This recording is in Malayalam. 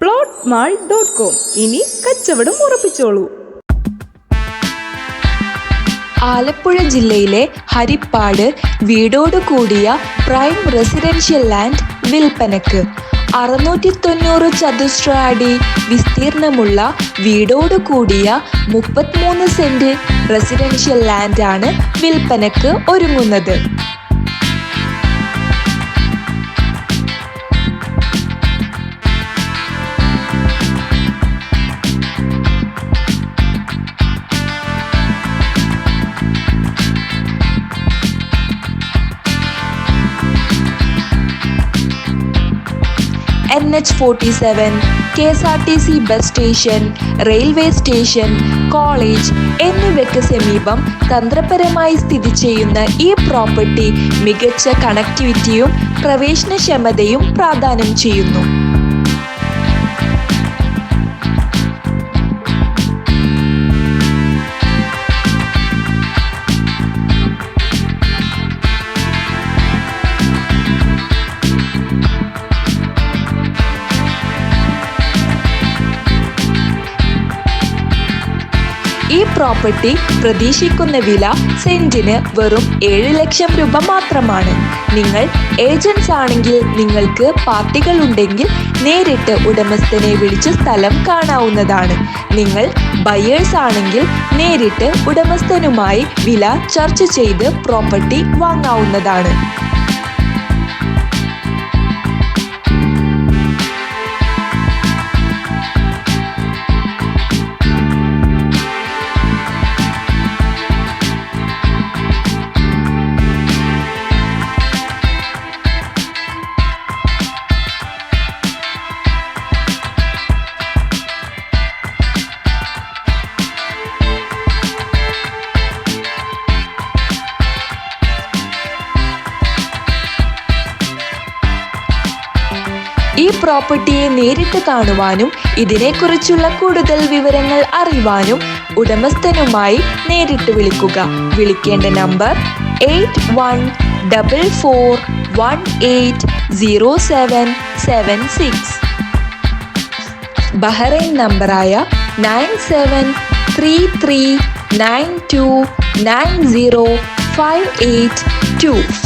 പ്ലോട്ട് മാൾ ഡോട്ട് കോം ഇനി കച്ചവടം ഉറപ്പിച്ചോളൂ. ആലപ്പുഴ ജില്ലയിലെ ഹരിപ്പാട് വീടോട് കൂടിയ പ്രൈം റെസിഡൻഷ്യൽ ലാൻഡ് വിൽപ്പനക്ക് അറുന്നൂറ്റി തൊണ്ണൂറ് ചതുശ്ര അടി വിസ്തീർണമുള്ള വീടോട് കൂടിയ മുപ്പത്തിമൂന്ന് സെന്റ് റെസിഡൻഷ്യൽ ലാൻഡാണ് വിൽപ്പനക്ക് ഒരുങ്ങുന്നത്. N H forty seven K S R T C bus station railway station college എന്നിവയ്ക്ക് സമീപം തന്ത്രപരമായി സ്ഥിതി ചെയ്യുന്ന ഈ പ്രോപ്പർട്ടി മികച്ച കണക്ടിവിറ്റിയും പ്രവേശനക്ഷമതയും പ്രാധാന്യം ചെയ്യുന്നു. ഈ പ്രോപ്പർട്ടി പ്രതീക്ഷിക്കുന്ന വില സെന്റിന് വെറും ഏഴ് ലക്ഷം രൂപ മാത്രമാണ്. നിങ്ങൾ ഏജൻസ് ആണെങ്കിൽ നിങ്ങൾക്ക് പാർട്ടികൾ ഉണ്ടെങ്കിൽ നേരിട്ട് ഉടമസ്ഥനെ വിളിച്ച് സ്ഥലം കാണാവുന്നതാണ്. നിങ്ങൾ ബയേഴ്സ് ആണെങ്കിൽ നേരിട്ട് ഉടമസ്ഥനുമായി വില ചർച്ച ചെയ്ത് പ്രോപ്പർട്ടി വാങ്ങാവുന്നതാണ്. ഈ പ്രോപ്പർട്ടിയെ നേരിട്ട് കാണുവാനും ഇതിനെക്കുറിച്ചുള്ള കൂടുതൽ വിവരങ്ങൾ അറിയുവാനും ഉടമസ്ഥനുമായി നേരിട്ട് വിളിക്കുക. വിളിക്കേണ്ട number eight one double four one eight zero seven seven six. Bahrain നമ്പറായ nine seven three three nine two nine zero five eight two.